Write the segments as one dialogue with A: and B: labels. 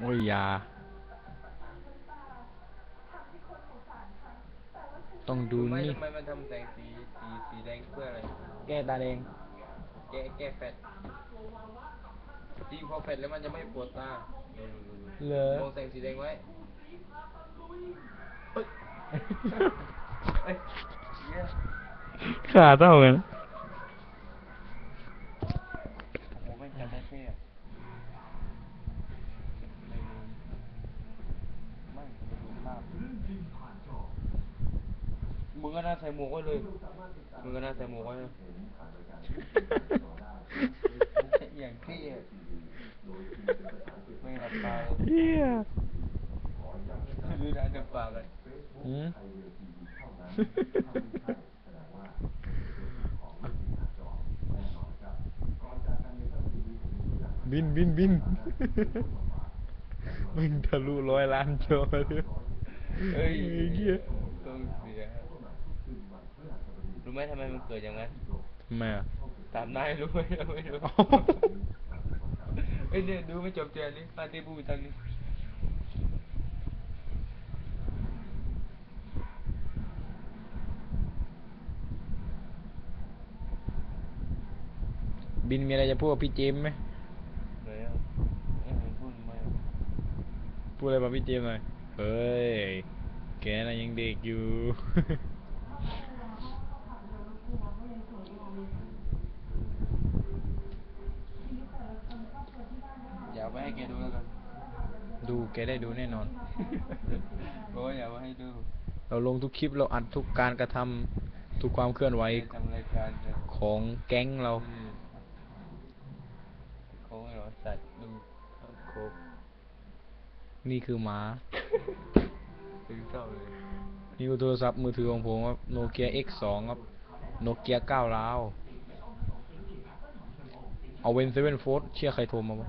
A: โอ้ยอยา ต้องดู
B: รู้ไหม
A: นี่
B: ทำไมมันทำแสงสีสีสีแดงเพื่ออะไร
A: แก้ตาแดง
B: แก้แก้แฟตจริงพอแฟตแล้วมันจะไม่ปวดตาดูดูดูดู
A: เหรอ
B: มองแสงสีแดงไว้เฮ้ยเอ้ยเหี้ย
A: ขาเท่ากัน
B: โอ้โหไม่งจำได้เท่อะไม่ดูไม่ไม่ดูภาพ มึงก็น่าใส่หมวกไว้เลย มึงก็น่าใส่หมวกไว้เลยอย่างเท่อะไม่หลับตาเลย
A: เฮีย
B: ดูหน้าดูปากกัน
A: หืมบินบินบินมึงทะลุร้อยล้านจอเลย
B: เฮ้ย
A: เฮีย
B: ต้องเสีย รู้ไหมทำไมมันเกิดอย่างนั้น
A: ทำไมอะ
B: ตามนายรู้ไหมเราไม่รู้
A: เอ้า
B: เอ้ยเนี่ยดูไม่จบเจอนี่อาร์ตีพูดไปทางนี้
A: บินมีอะไรจะพูดกับพี่เจมส์ไหม
B: ไหนอะเอ้ยพูดทำไมอะ
A: พูดอะไรกับพี่เจมส์หน่อย เฮ้ย แกน่ะยังเด็กอยู่
B: อย่าเอาไปให้แกดูแล้วกัน
A: ดูแกได้ดูแน่นอน
B: โอ้ยอย่าเอาไปให้ดู
A: เราลงทุกคลิปเราอัดทุกการกระทำทุกความเคลื่อนไหว
B: ทำรายการกัน
A: ของแก๊งเรา
B: อืมโค้งเหรอสัตว์ดูโค้ง
A: นี่คือหมา
B: ตึงเศร้าเลย
A: นี่คือโทรศัพท์มือถือของผมครับโนเกีย X2 ครับโนเกีย9ล้าว เอาเวนเซเว่นโฟร์เชื่อใครโทรมาวะ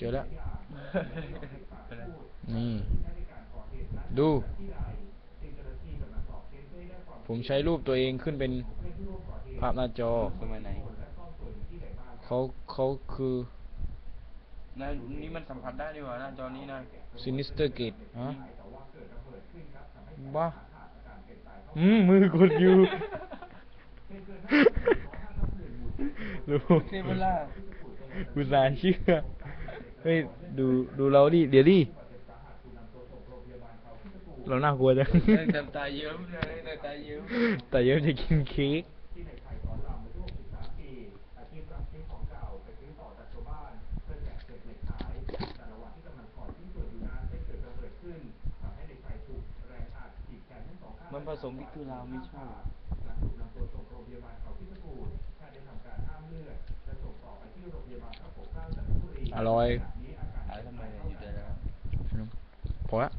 A: จอแล้ว นี่ ดู ผมใช้รูปตัวเองขึ้นเป็นภาพหน้าจอ
B: สมัยไหน
A: เขาเขาคือ
B: นายนี่มันสัมผัสได้ดีกว่าหน้าจอนี้นะ
A: Sinister Gate ฮะบ้าอืมมือกดอยู่ ดู
B: เทเวล่า
A: อุตส่าห์เชื่อเฮ้ยดูดูเราดิเดี๋ยวดิเราน่ากลัวจัง
B: แต่ตาเยิ้มเลยแต่ตาเยิ้ม
A: แต่เดี๋ยวจะกินเค้ก
B: มันผสมพิกคือลาวไม่ชอบ
A: อร่อย
B: หายทำไมเนี่ยอยู่ได้แล้ว
A: พอละ